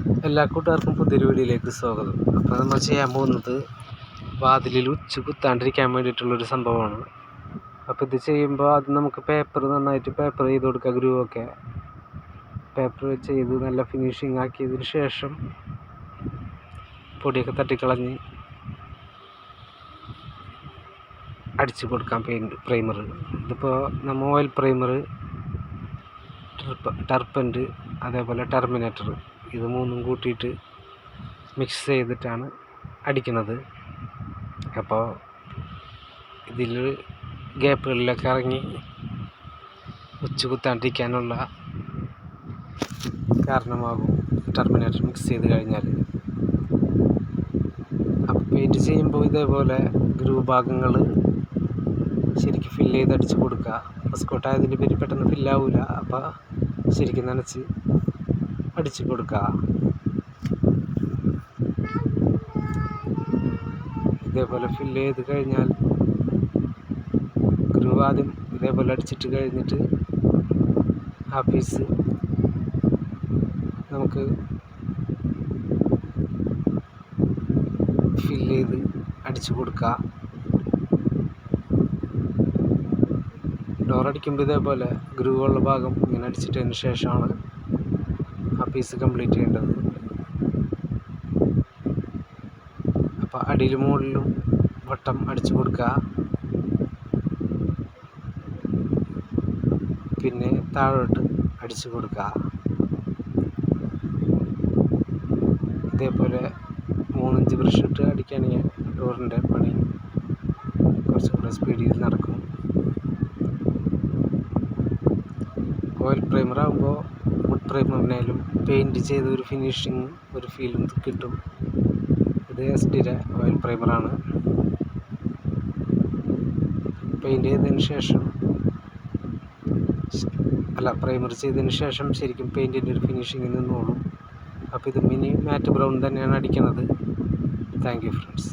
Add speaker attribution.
Speaker 1: എല്ലാ കൂട്ടുകാർക്കും പുതിയൊരു വീഡിയോയിലേക്ക് സ്വാഗതം. അപ്പോൾ നമ്മൾ ചെയ്യാൻ പോകുന്നത് വാതിലിൽ ഉച്ച കുത്താണ്ടിരിക്കാൻ വേണ്ടിയിട്ടുള്ളൊരു സംഭവമാണ്. അപ്പോൾ ഇത് ചെയ്യുമ്പോൾ അത് നമുക്ക് പേപ്പർ നന്നായിട്ട് പേപ്പർ ചെയ്ത് കൊടുക്കുക ഗ്രൂവൊക്കെ പേപ്പർ ചെയ്ത് നല്ല ഫിനിഷിങ് ആക്കിയതിന് ശേഷം പൊടിയൊക്കെ തട്ടിക്കളഞ്ഞ് അടിച്ചു കൊടുക്കാം പെയിന്റ് പ്രൈമർ ഇതിപ്പോൾ നമ്മൾ ഓയിൽ പ്രൈമർ ടർപ്പന്റ് അതേപോലെ ടെർമിനേറ്റർ ഇത് മൂന്നും കൂട്ടിയിട്ട് മിക്സ് ചെയ്തിട്ടാണ് അടിക്കുന്നത്. അപ്പോൾ ഇതിൽ ഗ്യാപ്പുകളിലൊക്കെ ഇറങ്ങി ഉച്ച കുത്താണ്ടിരിക്കാനുള്ള കാരണമാകും. ടെർമിനേറ്റർ മിക്സ് ചെയ്ത് കഴിഞ്ഞാൽ. അപ്ഡേറ്റ് ചെയ്യുമ്പോൾ ഇതേപോലെ ഗ്രൂ ഭാഗങ്ങൾ ശരിക്കും ഫില്ല് ചെയ്ത് അടിച്ച് കൊടുക്കുക ബസ്കോട്ട് ആയതിന്റെ പേര് പെട്ടെന്ന് ഫില്ലാവില്ല അപ്പോൾ ശരിക്കും നനച്ച് അടിച്ച് കൊടുക്കുക ഇതേപോലെ ഫില്ല് ചെയ്ത് കഴിഞ്ഞാൽ ഗ്രൂവാദ്യം ഇതേപോലെ അടിച്ചിട്ട് കഴിഞ്ഞിട്ട് ആ പീസ് നമുക്ക് ഫില്ല് ചെയ്ത് അടിച്ചു കൊടുക്കുക ഡോർ അടിക്കുമ്പോൾ ഇതേപോലെ ഗ്രൂവുള്ള ഭാഗം ഇങ്ങനെ അടിച്ചിട്ടതിന് ശേഷമാണ് പീസ് കംപ്ലീറ്റ് ചെയ്യേണ്ടത്. അപ്പോൾ അടിയിലും മുകളിലും വട്ടം അടിച്ചു കൊടുക്കുക. പിന്നെ താഴോട്ട് അടിച്ചു കൊടുക്കുക. ഇതേപോലെ മൂന്നിഞ്ച് ബ്രഷ് ഇട്ട് അടിക്കുകയാണെങ്കിൽ ഡോറിന്റെ പണി കുറച്ചും കൂടെ സ്പീഡിൽ നടക്കും. ഓയിൽ പ്രൈമർ ആകുമ്പോൾ പ്രൈമറിനായാലും പെയിന്റ് ചെയ്ത ഒരു ഫിനിഷിങ് ഒരു ഫീലും കിട്ടും. ഇത് എസ് ഓയിൽ പ്രൈമറാണ് പെയിന്റ് ചെയ്തതിന് ശേഷം അല്ല പ്രൈമർ ചെയ്തതിന് ശേഷം ശരിക്കും പെയിന്റിന്റെ ഒരു ഫിനിഷിങ് നിന്നോളും. അപ്പോൾ ഇത് മിനി മാറ്റ് ബ്രൗൺ തന്നെയാണ് അടിക്കുന്നത് താങ്ക് യു ഫ്രണ്ട്സ്